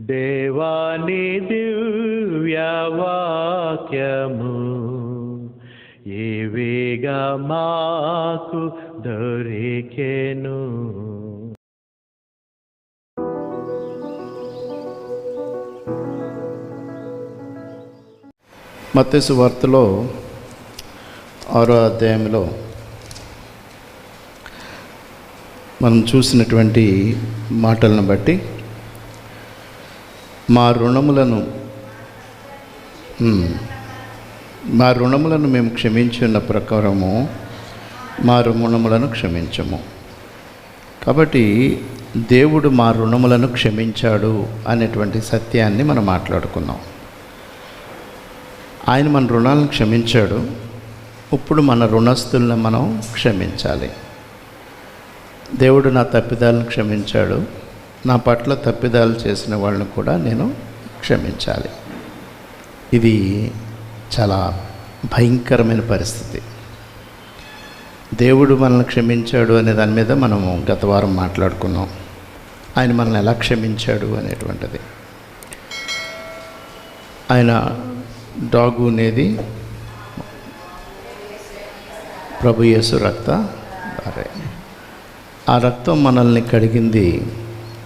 దేవాని దివ్యవాక్యము ఏవేగా మాకు దొరికెను. మత్స్సు వార్తలో ఆరో అధ్యాయంలో మనం చూసినటువంటి మాటలను బట్టి మా రుణములను మా రుణములను మేము క్షమించున్న ప్రకారము మా రుణములను క్షమించము. కాబట్టి దేవుడు మా రుణములను క్షమించాడు అనేటువంటి సత్యాన్ని మనం మాట్లాడుకున్నాం. ఆయన మన రుణాలను క్షమించాడు. ఇప్పుడు మన రుణస్తులను మనం క్షమించాలి. దేవుడు నా తప్పిదాలను క్షమించాడు. నా పట్ల తప్పిదాలు చేసిన వాళ్ళని కూడా నేను క్షమించాలి. ఇది చాలా భయంకరమైన పరిస్థితి. దేవుడు మనల్ని క్షమించాడు అనే దాని మీద మనము గత వారం మాట్లాడుకున్నాం. ఆయన మనల్ని ఎలా క్షమించాడు అనేటువంటిది. ఆయన డాగు అనేది ప్రభు యేసు రక్త ఆ రక్తం మనల్ని కడిగింది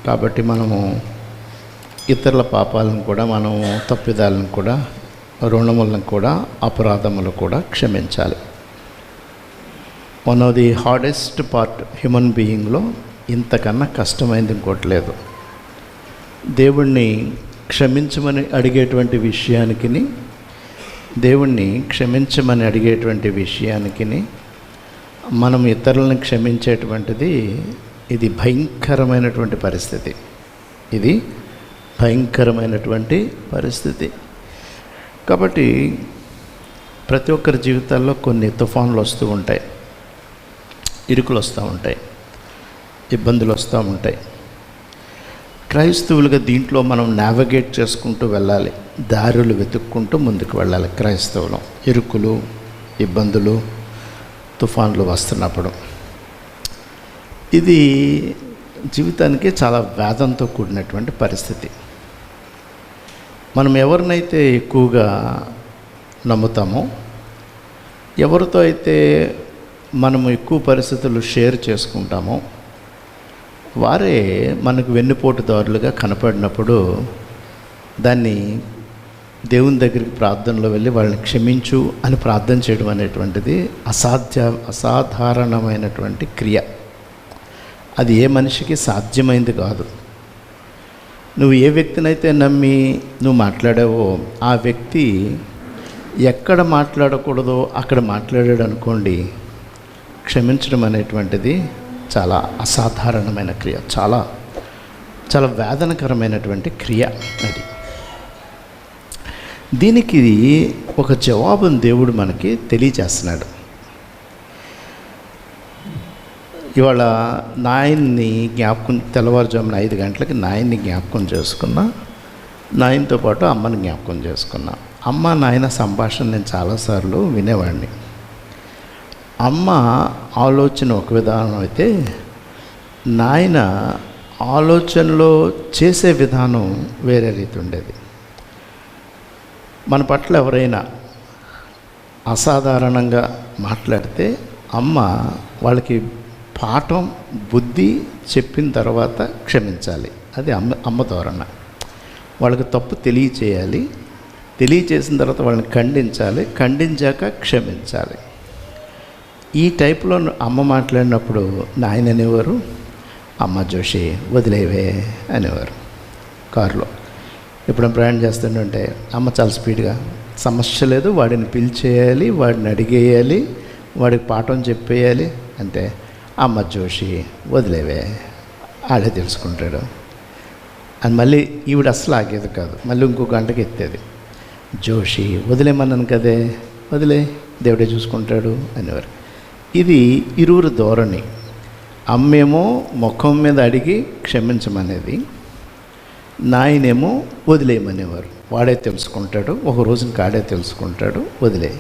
కాబట్టి మనము ఇతరుల పాపాలను కూడా మనము తప్పిదాలను కూడా రుణములను కూడా అపరాధములు కూడా క్షమించాలి. One of the hardest part human బీయింగ్లో ఇంతకన్నా కష్టమైంది ఇంకోటి లేదు. దేవుణ్ణి క్షమించమని అడిగేటువంటి విషయానికి దేవుణ్ణి క్షమించమని అడిగేటువంటి విషయానికి మనం ఇతరులను క్షమించేటువంటిది ఇది భయంకరమైనటువంటి పరిస్థితి. ఇది భయంకరమైనటువంటి పరిస్థితి. కాబట్టి ప్రతి ఒక్కరి జీవితాల్లో కొన్ని తుఫాన్లు వస్తూ ఉంటాయి. ఇరుకులు వస్తూ ఉంటాయి. ఇబ్బందులు వస్తూ ఉంటాయి. క్రైస్తవులుగా దీంట్లో మనం నావిగేట్ చేసుకుంటూ వెళ్ళాలి. దారులు వెతుక్కుంటూ ముందుకు వెళ్ళాలి క్రైస్తవులు. ఇరుకులు ఇబ్బందులు తుఫాన్లు వస్తున్నప్పుడు. ఇది జీవితానికి చాలా వేదంతో కూడినటువంటి పరిస్థితి. మనం ఎవరినైతే ఎక్కువగా నమ్ముతామో ఎవరితో అయితే మనము ఎక్కువ పరిస్థితులు షేర్ చేసుకుంటామో వారే మనకు వెన్నుపోటుదారులుగా కనపడినప్పుడు దాన్ని దేవుని దగ్గరికి ప్రార్థనలో వెళ్ళి వాళ్ళని క్షమించు అని ప్రార్థన చేయడం అనేటువంటిది అసాధ్య అసాధారణమైనటువంటి క్రియ. అది ఏ మనిషికి సాధ్యమైంది కాదు. నువ్వు ఏ వ్యక్తినైతే నమ్మి నువ్వు మాట్లాడావో ఆ వ్యక్తి ఎక్కడ మాట్లాడకూడదో అక్కడ మాట్లాడాడు అనుకోండి క్షమించడం అనేటువంటిది చాలా అసాధారణమైన క్రియ చాలా చాలా వేదనకరమైనటువంటి క్రియ అది. దీనికి ఒక జవాబును దేవుడు మనకి తెలియజేస్తున్నాడు. ఇవాళ నాయన్ని జ్ఞాపకం తెల్లవారుజామున ఐదు గంటలకి నాయన్ని జ్ఞాపకం చేసుకున్నా నాయనతో పాటు అమ్మని జ్ఞాపకం చేసుకున్నా. అమ్మ నాయన సంభాషణ నేను చాలాసార్లు వినేవాడిని. అమ్మ ఆలోచన ఒక విధానం అయితే నాయన ఆలోచనలో చేసే విధానం వేరే రీతి ఉండేది. మన పట్ల ఎవరైనా అసాధారణంగా మాట్లాడితే అమ్మ వాళ్ళకి పాఠం బుద్ధి చెప్పిన తర్వాత క్షమించాలి. అది అమ్మ అమ్మ ధోరణ వాళ్ళకి తప్పు తెలియచేయాలి. తెలియచేసిన తర్వాత వాళ్ళని ఖండించాలి. ఖండించాక క్షమించాలి. ఈ టైప్లో అమ్మ మాట్లాడినప్పుడు నాయన అనేవారు అమ్మ జోషి వదిలేవే అనేవారు కారులో. ఇప్పుడు ప్రయాణం చేస్తుంటే అమ్మ చాలా స్పీడ్గా సమస్య లేదు వాడిని పిలిచేయాలి వాడిని అడిగేయాలి వాడికి పాఠం చెప్పేయాలి అంటే అమ్మ జోషి వదిలేవే ఆడే తెలుసుకుంటాడు. అని మళ్ళీ ఈవిడ అస్సలు ఆగేది కాదు. మళ్ళీ ఇంకో గంటకి ఎత్తేది. జోషి వదిలేమన్నాను కదే? వదిలే దేవుడే చూసుకుంటాడు అనేవారు. ఇది ఇరువురు ధోరణి. అమ్మేమో ముఖం మీద అడిగి క్షమించమనేది. నాయనేమో వదిలేయమనేవారు. వాడే తెలుసుకుంటాడు. ఒక రోజున కాడే తెలుసుకుంటాడు. వదిలే.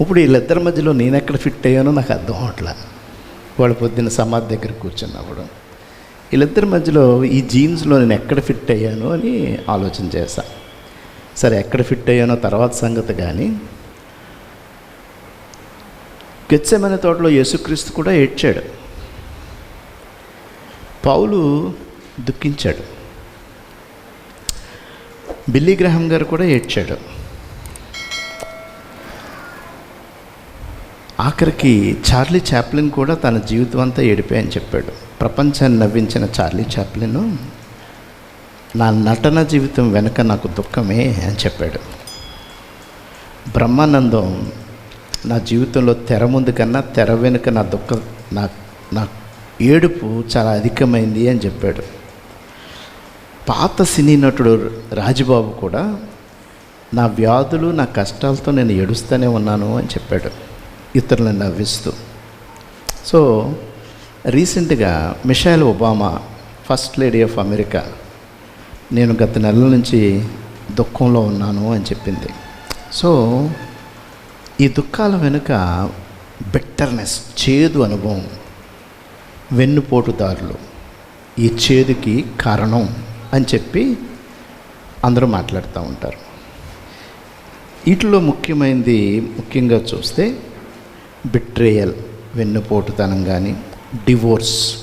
ఇప్పుడు వీళ్ళిద్దరి మధ్యలో నేను ఎక్కడ ఫిట్ అయ్యానో నాకు అర్థం అవట్లా. వాళ్ళు పొద్దున్న సమాధి దగ్గర కూర్చున్నప్పుడు వీళ్ళిద్దరి మధ్యలో ఈ జీన్స్లో నేను ఎక్కడ ఫిట్ అయ్యాను అని ఆలోచన చేశా. సరే ఎక్కడ ఫిట్ అయ్యానో తర్వాత సంగతి కానీ గెచ్చమైన తోటలో యేసుక్రీస్తు కూడా ఏడ్చాడు. పౌలు దుఃఖించాడు. బిల్లీ గ్రహం గారు కూడా ఏడ్చాడు. ఆఖరికి చార్లీ చాప్లిన్ కూడా తన జీవితం అంతా ఏడిపోయని చెప్పాడు. ప్రపంచాన్ని నవ్వించిన చార్లీ చాప్లిన్ నా నటన జీవితం వెనక నాకు దుఃఖమే అని చెప్పాడు. బ్రహ్మానందం నా జీవితంలో తెర ముందు కన్నా తెర వెనుక నా దుఃఖ నా నా ఏడుపు చాలా అధికమైంది అని చెప్పాడు. పాత సినీ నటుడు రాజుబాబు కూడా నా వ్యాధులు నా కష్టాలతో నేను ఏడుస్తూనే ఉన్నాను అని చెప్పాడు. ఇతరులను నవ్విస్తూ. సో రీసెంట్గా Michelle Obama first lady of America నేను గత నెలల నుంచి దుఃఖంలో ఉన్నాను అని చెప్పింది. సో ఈ దుఃఖాల వెనుక బిట్టర్నెస్ చేదు అనుభవం వెన్నుపోటుదారులు ఈ చేదుకి కారణం అని చెప్పి అందరూ మాట్లాడుతూ ఉంటారు. వీటిలో ముఖ్యమైనది ముఖ్యంగా చూస్తే బిట్రేయల్ వెన్నుపోటుతనం కానీ డివోర్స్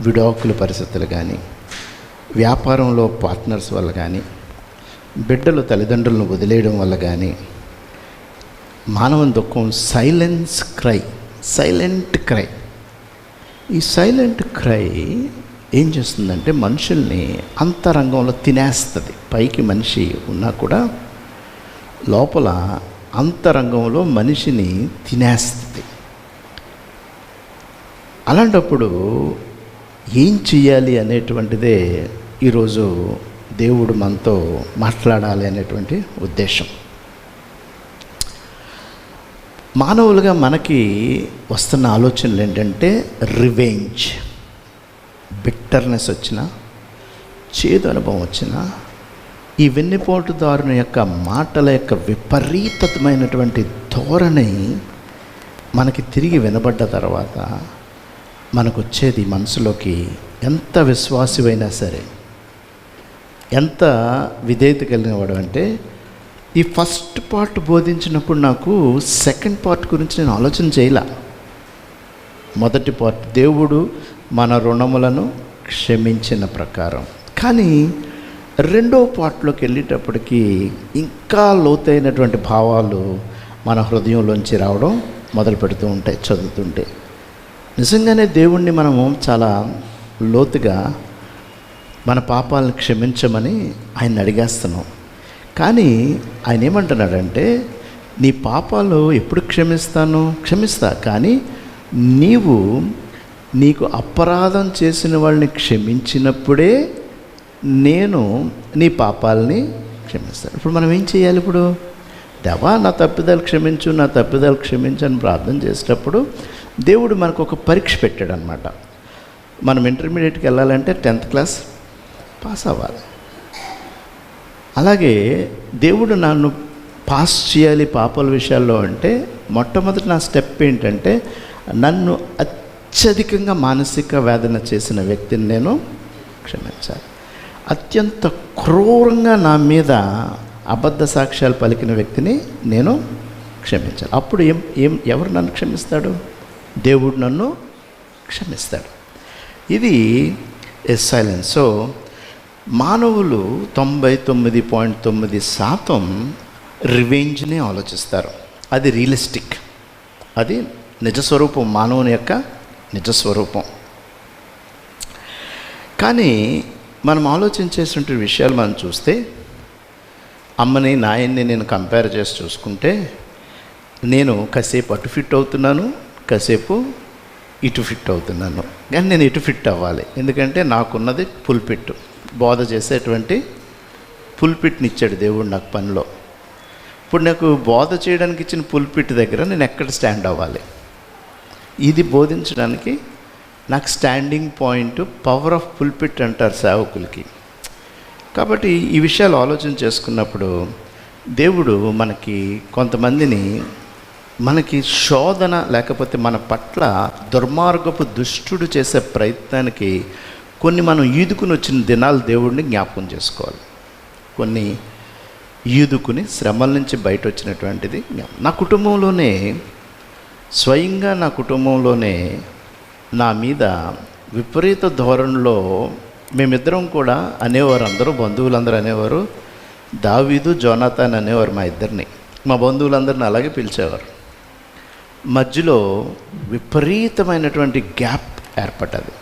విడాకుల పరిస్థితులు కానీ వ్యాపారంలో పార్ట్నర్స్ వల్ల కానీ బిడ్డలు తల్లిదండ్రులను వదిలేయడం వల్ల కానీ మానవుని దుఃఖం సైలెన్స్ క్రై సైలెంట్ క్రై ఈ సైలెంట్ క్రై ఏం చేస్తుందంటే మనుషుల్ని అంతరంగంలో తినేస్తుంది. పైకి మనిషి ఉన్నా కూడా లోపల అంతరంగంలో మనిషిని తినేస్తుంది. అలాంటప్పుడు ఏం చేయాలి అనేటువంటిదే ఈరోజు దేవుడు మనతో మాట్లాడాలి అనేటువంటి ఉద్దేశం. మానవులుగా మనకి వస్తున్న ఆలోచనలు ఏంటంటే రివెంజ్. బిట్టర్నెస్ వచ్చిన చేదు అనుభవం వచ్చినా ఈ వెన్నెపోటుదారుని యొక్క మాటల యొక్క విపరీతమైనటువంటి ధోరణి మనకి తిరిగి వినబడ్డ తర్వాత మనకు వచ్చేది మనసులోకి ఎంత విశ్వాసమైనా సరే. ఎంత విధేయత కలిగిన వాడు అంటే ఈ ఫస్ట్ పార్ట్ బోధించినప్పుడు నాకు సెకండ్ పార్ట్ గురించి నేను ఆలోచన చేయలే. మొదటి పార్ట్ దేవుడు మన రుణములను క్షమించిన ప్రకారం. కానీ రెండో పార్ట్లోకి వెళ్ళేటప్పటికి ఇంకా లోతైనటువంటి భావాలు మన హృదయంలోంచి రావడం మొదలు పెడుతూ ఉంటాయి చదువుతుంటే. నిజంగానే దేవుణ్ణి మనము చాలా లోతుగా మన పాపాలను క్షమించమని ఆయన అడిగేస్తున్నాం. కానీ ఆయన ఏమంటున్నాడంటే నీ పాపాలు ఎప్పుడు క్షమిస్తాను? క్షమిస్తా కానీ నీవు నీకు అపరాధం చేసిన వాళ్ళని క్షమించినప్పుడే నేను నీ పాపాలని క్షమిస్తాను. ఇప్పుడు మనం ఏం చేయాలి ఇప్పుడు? దేవా నా తప్పిదాలు క్షమించు నా తప్పిదాలు క్షమించు అని ప్రార్థన చేసేటప్పుడు దేవుడు మనకు ఒక పరీక్ష పెట్టాడు అనమాట మనం ఇంటర్మీడియట్కి వెళ్ళాలంటే టెన్త్ క్లాస్ పాస్ అవ్వాలి. అలాగే దేవుడు నన్ను పాస్ చేయాలి పాపల విషయాల్లో అంటే మొట్టమొదటి నా స్టెప్ ఏంటంటే నన్ను అత్యధికంగా మానసిక వేదన చేసిన వ్యక్తిని నేను క్షమించాలి. అత్యంత క్రూరంగా నా మీద అబద్ధ సాక్ష్యాలు పలికిన వ్యక్తిని నేను క్షమించాలి. అప్పుడు ఏం ఏం ఎవరు నన్ను క్షమిస్తాడు? దేవుడు నన్ను క్షమిస్తాడు. ఇది ఎస్ సైలెన్స్ సో మానవులు తొంభై తొమ్మిది పాయింట్ తొమ్మిది శాతం రివెంజ్ని ఆలోచిస్తారు. అది రియలిస్టిక్. అది నిజస్వరూపం మానవుని యొక్క నిజస్వరూపం. కానీ మనం ఆలోచించేటువంటి విషయాలు మనం చూస్తే అమ్మని నాయన్ని నేను కంపేర్ చేసి చూసుకుంటే నేను కాసేపు అటు ఫిట్ అవుతున్నాను కాసేపు ఇటు ఫిట్ అవుతున్నాను. కానీ నేను ఇటు ఫిట్ అవ్వాలి. ఎందుకంటే నాకున్నది పుల్పిట్ బోధ చేసేటువంటి పుల్పిట్ని ఇచ్చాడు దేవుడు నాకు పనిలో. ఇప్పుడు నాకు బోధ చేయడానికి ఇచ్చిన పుల్పిట్ దగ్గర నేను ఎక్కడ స్టాండ్ అవ్వాలి? ఇది బోధించడానికి నాకు standing point power of pulpit అంటారు సేవకులకి. కాబట్టి ఈ విషయాలు ఆలోచన చేసుకున్నప్పుడు దేవుడు మనకి కొంతమందిని మనకి శోధన లేకపోతే మన పట్ల దుర్మార్గపు దుష్టుడు చేసే ప్రయత్నానికి కొన్ని మనం ఈదుకుని వచ్చిన దినాలు దేవుడిని జ్ఞాపకం చేసుకోవాలి. కొన్ని ఈదుకుని శ్రమల నుంచి బయట వచ్చినటువంటిది నా కుటుంబంలోనే స్వయంగా నా కుటుంబంలోనే నా మీద విపరీత ధోరణిలో మేమిద్దరం కూడా అనేవారు అందరూ బంధువులందరూ అనేవారు దావీదు జోనాథాన్ అనేవారు మా ఇద్దరిని. మా బంధువులందరిని అలాగే పిలిచేవారు. మధ్యలో విపరీతమైనటువంటి గ్యాప్ ఏర్పడ్డది.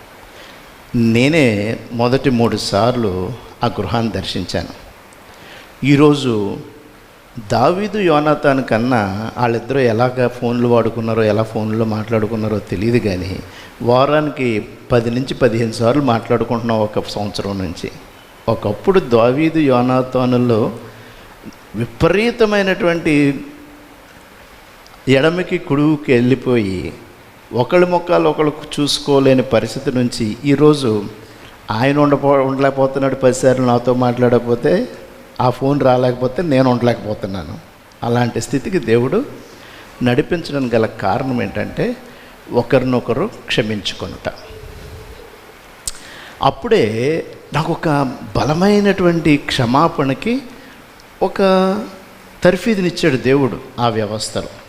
నేనే మొదటి మూడు సార్లు ఆ గృహాన్ని దర్శించాను. ఈరోజు దావీదు యోనాథాన్ కన్నా వాళ్ళిద్దరూ ఎలాగ ఫోన్లు వాడుకున్నారో ఎలా ఫోన్లో మాట్లాడుకున్నారో తెలియదు కానీ వారానికి పది నుంచి పదిహేను సార్లు మాట్లాడుకుంటున్నాం ఒక సంవత్సరం నుంచి. ఒకప్పుడు దావీదు యోనాథానుల్లో విపరీతమైనటువంటి ఎడమకి కుడువుకి వెళ్ళిపోయి ఒకళ్ళ మొక్కలు ఒకళ్ళు చూసుకోలేని పరిస్థితి నుంచి ఈరోజు ఆయన ఉండపో ఉండలేకపోతున్నాడు పదిసార్లు నాతో మాట్లాడకపోతే ఆ ఫోన్ రాలేకపోతే నేను ఉండలేకపోతున్నాను. అలాంటి స్థితికి దేవుడు నడిపించడం గల కారణం ఏంటంటే ఒకరినొకరు క్షమించుకుంట అప్పుడే నాకు ఒక బలమైనటువంటి క్షమాపణకి ఒక తర్ఫీదునిచ్చాడు దేవుడు ఆ వ్యవస్థలో.